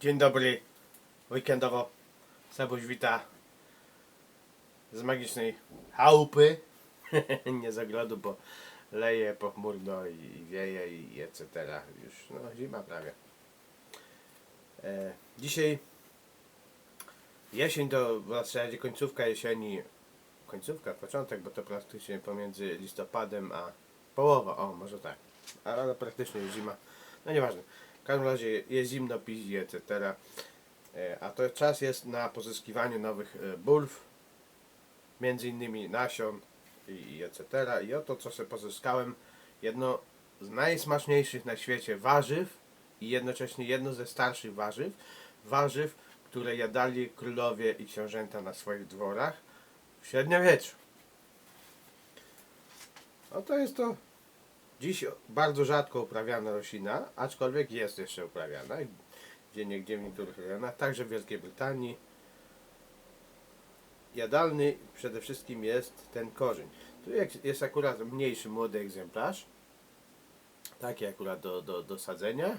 Dzień dobry, weekendowo. Sebuś wita z magicznej chałupy. Nie z ogrodu, bo leje pochmurno i i wieje i etc. Już no, zima prawie. E, dzisiaj jesień to w zasadzie końcówka jesieni. Końcówka, początek, bo to praktycznie pomiędzy listopadem a połowa. O, może tak. Ale praktycznie już zima. No nieważne. Każdym razie jest zimno, piździ, etc. E, A to czas jest na pozyskiwanie nowych e, bulw, między innymi nasion i etc. I oto co sobie pozyskałem, jedno z najsmaczniejszych na świecie warzyw i jednocześnie jedno ze starszych warzyw, warzyw, które jadali królowie i książęta na swoich dworach w średniowieczu. No to jest to Dziś bardzo rzadko uprawiana roślina, aczkolwiek jest jeszcze uprawiana, gdzie niegdzie w niektórych rejonach, także w Wielkiej Brytanii. Jadalny przede wszystkim jest ten korzeń. Tu jest akurat mniejszy, młody egzemplarz, taki akurat do, do, do sadzenia.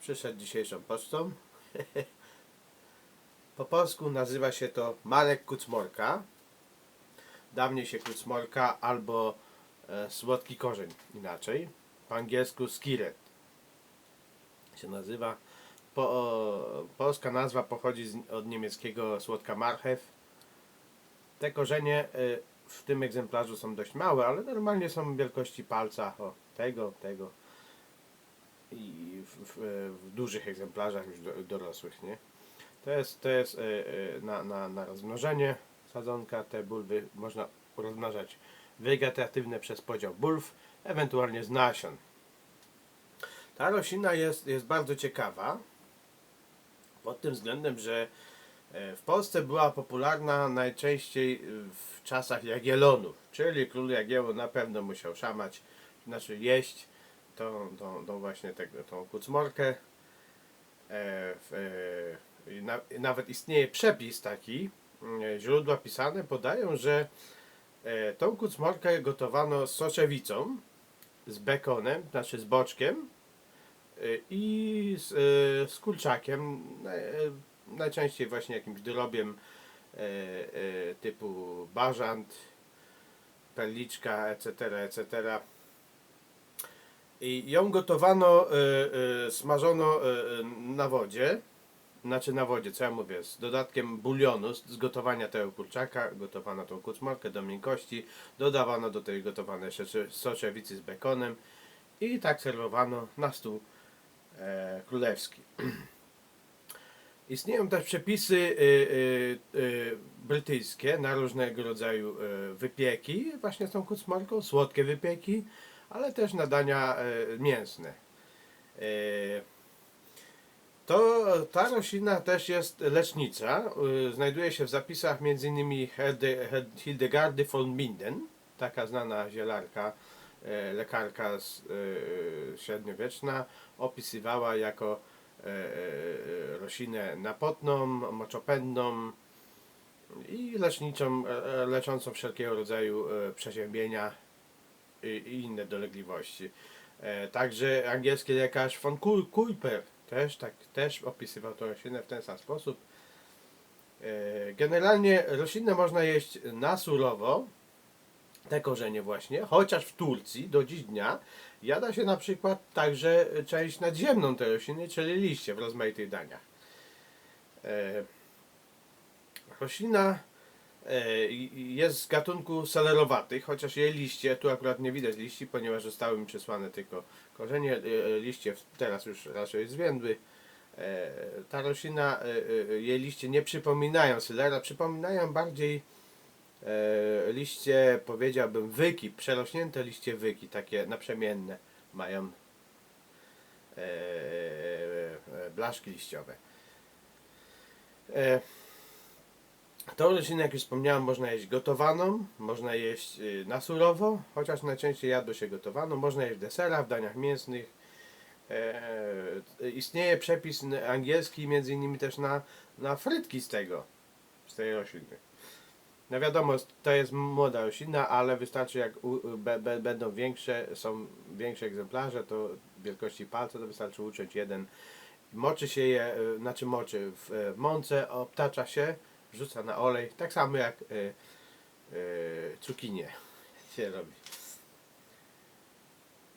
Przyszedł dzisiejszą pocztą. Po polsku nazywa się to Marek Kucmorka. Dawniej się Kucmorka albo słodki korzeń inaczej. Po angielsku skiret się nazywa. Po, o, polska nazwa pochodzi z, od niemieckiego słodka marchew. Te korzenie e, w tym egzemplarzu są dość małe, ale normalnie są wielkości palca. O, tego, tego. I w, w, w dużych egzemplarzach już do, dorosłych, nie? To jest, to jest e, e, na, na, na rozmnożenie sadzonka. Te bulwy można rozmnażać wegetatywne przez podział bulw, ewentualnie z nasion. Ta roślina jest, jest bardzo ciekawa pod tym względem, że e, w Polsce była popularna najczęściej e, w czasach Jagiellonów, czyli król Jagiełło na pewno musiał szamać, znaczy jeść tą, tą, tą właśnie tego, tą kucmorkę. E, w, e, na, nawet istnieje przepis taki, e, źródła pisane podają, że Tą kucmorkę gotowano z soczewicą, z bekonem, znaczy z boczkiem e, i z, e, z kurczakiem, e, najczęściej właśnie jakimś drobiem e, e, typu bażant, perliczka, etc., etc. I ją gotowano, e, e, smażono e, e, na wodzie, znaczy na wodzie, co ja mówię, z dodatkiem bulionu, z gotowania tego kurczaka, gotowano tą kucmorkę do miękkości, dodawano do tej gotowanej soczewicy z bekonem i tak serwowano na stół e, królewski. Istnieją też przepisy y, y, y, brytyjskie na różnego rodzaju y, wypieki, właśnie z tą kucmorką, słodkie wypieki, ale też na dania y, mięsne. Y, to ta roślina też jest lecznicza. y, Znajduje się w zapisach m.in. Hildegardy von Minden, taka znana zielarka, e, lekarka e, średniowieczna, opisywała jako roślinę napotną, moczopędną i leczniczą, leczącą wszelkiego rodzaju przeziębienia i, inne dolegliwości. E, Także angielski lekarz von Kuiper też, tak, też opisywał tę roślinę w ten sam sposób. E, Generalnie roślinę można jeść na surowo, te korzenie właśnie, chociaż w Turcji do dziś dnia jada się na przykład także część nadziemną tej rośliny, czyli liście w rozmaitych daniach. E, Roślina jest z gatunku selerowatych, chociaż jej liście, tu akurat nie widać liści, ponieważ zostały mi przesłane tylko korzenie, e, e, liście teraz już raczej zwiędły. E, Ta roślina, e, e, jej liście nie przypominają selera, przypominają bardziej e, liście, powiedziałbym, wyki, przerośnięte liście wyki, takie naprzemienne mają e, e, blaszki liściowe. Tą roślinę, jak już wspomniałem, można jeść gotowaną, można jeść y, na surowo, chociaż najczęściej jadło się gotowaną, można jeść w deserach, w daniach mięsnych. E, istnieje przepis angielski, między innymi też na, na frytki z tego, z tej rośliny. No wiadomo, to jest młoda roślina, ale wystarczy jak u, be, be, będą większe, są większe egzemplarze, to wielkości palca, to wystarczy uciąć jeden Moczy się je, e, znaczy moczy w mące, obtacza się, rzuca na olej, tak samo jak e, e, cukinie się robi.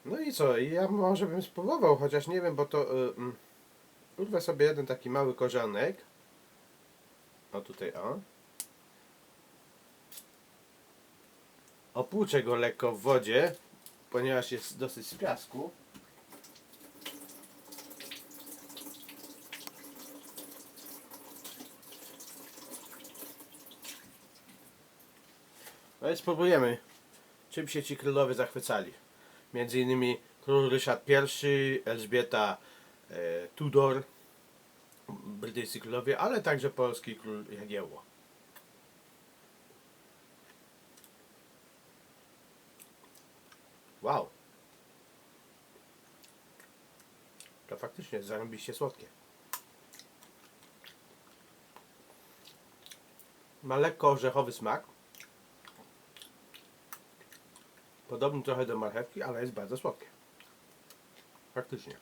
No i co, ja może bym spróbował, chociaż nie wiem, bo to e, mm, urwę sobie jeden taki mały korzonek. O tutaj, o. Opłuczę go lekko w wodzie, ponieważ jest dosyć z piasku. I spróbujemy, czym się ci królowie zachwycali. Między innymi król Ryszard I, Elżbieta e, Tudor, brytyjscy królowie, ale także polski król Jagiełło. Wow. To faktycznie jest zarąbiście słodkie. Ma lekko orzechowy smak. Podobny trochę do marchewki, ale jest bardzo słodkie. Faktycznie.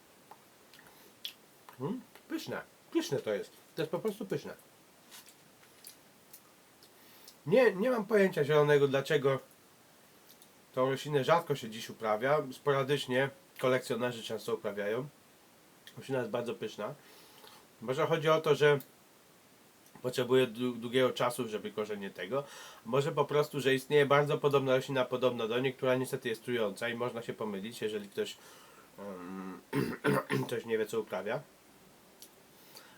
Mm, pyszne. Pyszne to jest. To jest po prostu pyszne. Nie, nie mam pojęcia zielonego, dlaczego tą roślinę rzadko się dziś uprawia. Sporadycznie kolekcjonerzy często uprawiają. Roślina jest bardzo pyszna. Może chodzi o to, że potrzebuje dłu- długiego czasu, żeby korzenie tego. Może po prostu, że istnieje bardzo podobna roślina podobna do niej, która niestety jest trująca i można się pomylić, jeżeli ktoś um, coś nie wie co uprawia.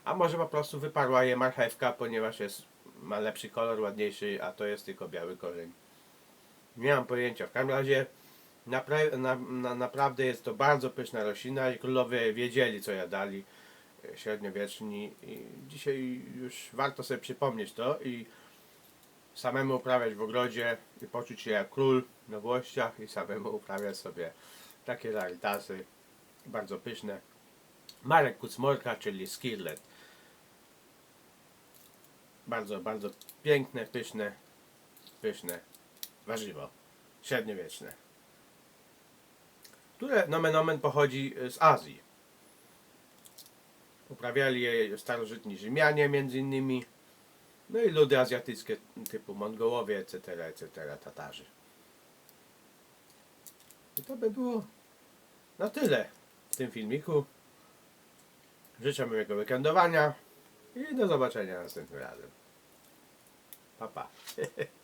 A może po prostu wyparła je marchewka, ponieważ jest, ma lepszy kolor, ładniejszy, a to jest tylko biały korzeń. Nie mam pojęcia. W każdym razie napra- na, na, naprawdę jest to bardzo pyszna roślina i królowie wiedzieli co jadali średniowieczni i dzisiaj już warto sobie przypomnieć to i samemu uprawiać w ogrodzie i poczuć się jak król na włościach i samemu uprawiać sobie takie rarytasy bardzo pyszne. Marek Kucmorka, czyli Skirlet. Bardzo, bardzo piękne, pyszne, pyszne warzywo średniowieczne, które nomen omen pochodzi z Azji. Uprawiali je starożytni Rzymianie między innymi, no i ludy azjatyckie typu Mongołowie, etc., etc., Tatarzy. I to by było na tyle w tym filmiku. Życzę miłego weekendowania i do zobaczenia następnym razem. Pa, pa.